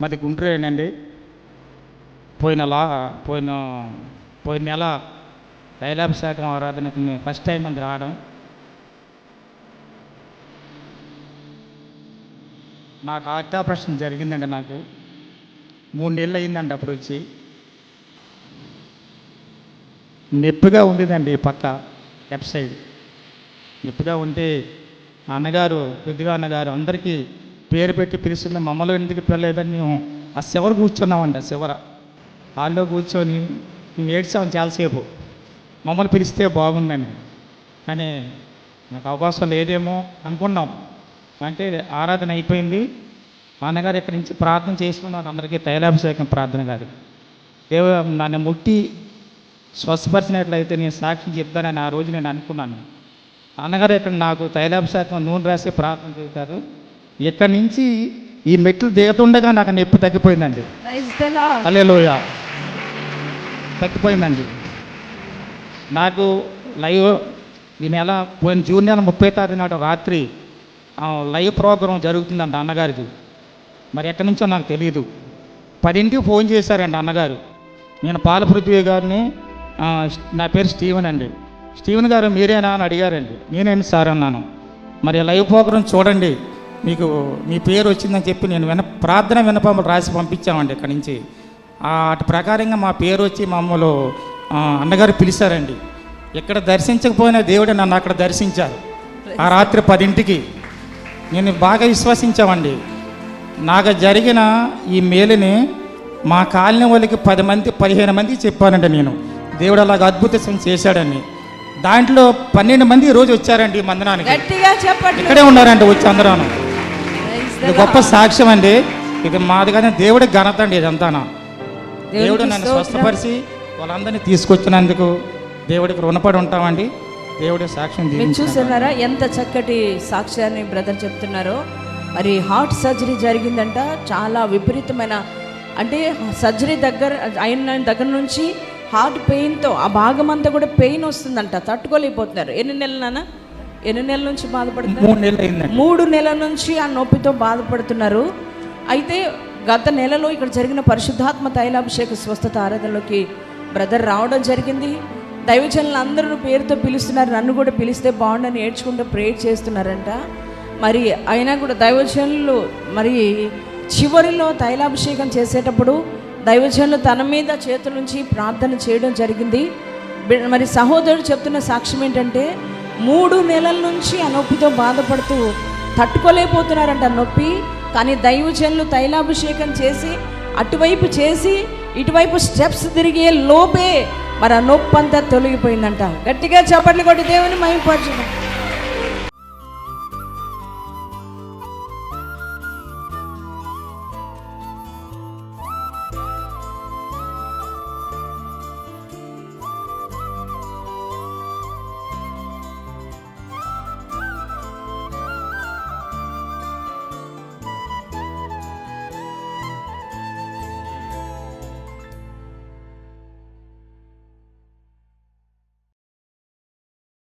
మాది గుంటూరేనండి పోయిన లా పోయిన పోయిన నెల తైలాభిషేకం ఆరాధనకి ఫస్ట్ టైం అండి రావడం. నాకు హార్ట్ ఆపరేషన్ జరిగిందండి నాకు. మూడు నెలలు అయిందండి అప్పుడు వచ్చి. నొప్పిగా ఉండేదండి పక్క లెఫ్ట్ సైడ్. నొప్పిగా ఉంటే అన్నగారు పెద్దగా అన్నగారు అందరికీ పేరు పెట్టి పిలుస్తుంది మమ్మల్ని ఎందుకు పిల్లలేదని మేము ఆ శివర కూర్చున్నామండి ఆ శివర. హాల్లో కూర్చొని మేము ఏడ్చాం చాలాసేపు. మమ్మల్ని పిలిస్తే బాగుందని. కానీ నాకు అవకాశం లేదేమో అనుకున్నాం. అంటే ఆరాధన అయిపోయింది. మా అన్నగారు ఇక్కడి నుంచి ప్రార్థన చేసుకున్నారు. అందరికీ తైలాభిషేకం ప్రార్థన గారు. దేవ నన్ను ముట్టి స్వస్థపరిచినట్లయితే నేను సాక్షి చెప్తానని ఆ రోజు నేను అనుకున్నాను. అన్నగారు ఇక్కడ నాకు తైలాభిషేకం నూనె రాసి ప్రార్థన చేశారు. ఇక్కడి నుంచి ఈ మెట్లు దిగుతుండగా నాకు నొప్పి తగ్గిపోయిందండి. Lord. అల్లెలోయ తగ్గిపోయిందండి. నాకు లైవ్ ఈ నెల పోయిన జూన్ నెల ముప్పై తారీఖు నాడు రాత్రి లైవ్ ప్రోగ్రాం జరుగుతుందండి అన్నగారిది. మరి ఎక్కడి నుంచో నాకు తెలియదు పదింటికి ఫోన్ చేశారండి అన్నగారు. నేను పాల పృథ్వీ గారిని నా పేరు స్టీవెన్ అండి. స్టీవెన్ గారు మీరేనా అని అడిగారండి. నేనేంటి సార్ అన్నాను. మరి లైవ్ ప్రోగ్రాం చూడండి. మీకు మీ పేరు వచ్చిందని చెప్పి నేను విన ప్రార్థన వినపములు రాసి పంపించామండి ఇక్కడి నుంచి. అటు ప్రకారంగా మా పేరు వచ్చి మమ్మల్ని అన్నగారు పిలిచారండి. ఇక్కడ దర్శించకపోయినా దేవుడు నన్ను అక్కడ దర్శించారు. ఆ రాత్రి పదింటికి. నేను బాగా విశ్వసించామండి. నాకు జరిగిన ఈ మేలుని మా కాలనీ వాళ్ళకి పది మంది పదిహేను మంది చెప్పానండి నేను. దేవుడు అలాగ అద్భుతం చేశాడని. దాంట్లో పన్నెండు మంది రోజు వచ్చారండి చెప్పండి ఇక్కడే ఉన్నారండి వచ్చి అందరూ ఇది గొప్ప. సాక్ష్యం అండి. ఇది మాది కానీ దేవుడి ఘనత అండి ఇదంతానా. దేవుడు నన్ను. స్వస్థపరిచి వాళ్ళందరినీ తీసుకొచ్చినందుకు దేవుడికి రుణపడి ఉంటామండి. దేవుడి సాక్ష్యం. చూస్తున్నారా ఎంత చక్కటి సాక్ష్యాన్ని బ్రదర్ చెప్తున్నారో. మరి హార్ట్ సర్జరీ జరిగిందంట. చాలా విపరీతమైన అంటే సర్జరీ దగ్గర అయిన దగ్గర నుంచి హార్ట్ పెయిన్తో ఆ భాగం అంతా కూడా పెయిన్ వస్తుందంట. తట్టుకోలేకపోతున్నారు. ఎన్ని నెలలు నాన్న? ఎన్ని నెలల నుంచి బాధపడుతున్నారు? మూడు నెలలు అయిందండి మూడు నెలల నుంచి ఆ నొప్పితో బాధపడుతున్నారు. అయితే గత నెలలో ఇక్కడ జరిగిన పరిశుద్ధాత్మ తైలాభిషేక స్వస్థత ఆరాధనలోకి బ్రదర్ రావడం జరిగింది. దైవజనులు అందరూ పేరుతో పిలుస్తున్నారు. నన్ను కూడా పిలిస్తే బాగుండని ఏడ్చుకుంటూ ప్రేయర్ చేస్తున్నారంట. మరి అయినా కూడా దైవజనులు మరి చివరిలో తైలాభిషేకం చేసేటప్పుడు దైవజనులు తన మీద చేతుల నుంచి ప్రార్థన చేయడం జరిగింది. మరి సహోదరుడు చెప్తున్న సాక్ష్యం ఏంటంటే మూడు నెలల నుంచి ఆ నొప్పితో బాధపడుతూ తట్టుకోలేకపోతున్నారంట నొప్పి. కానీ దైవజనులు తైలాభిషేకం చేసి అటువైపు చేసి ఇటువైపు స్టెప్స్ తిరిగే లోపే మరి ఆ నొప్పి అంతా తొలగిపోయిందంట. గట్టిగా చప్పట్లు కొట్టి దేవుని మహింపరచుదాం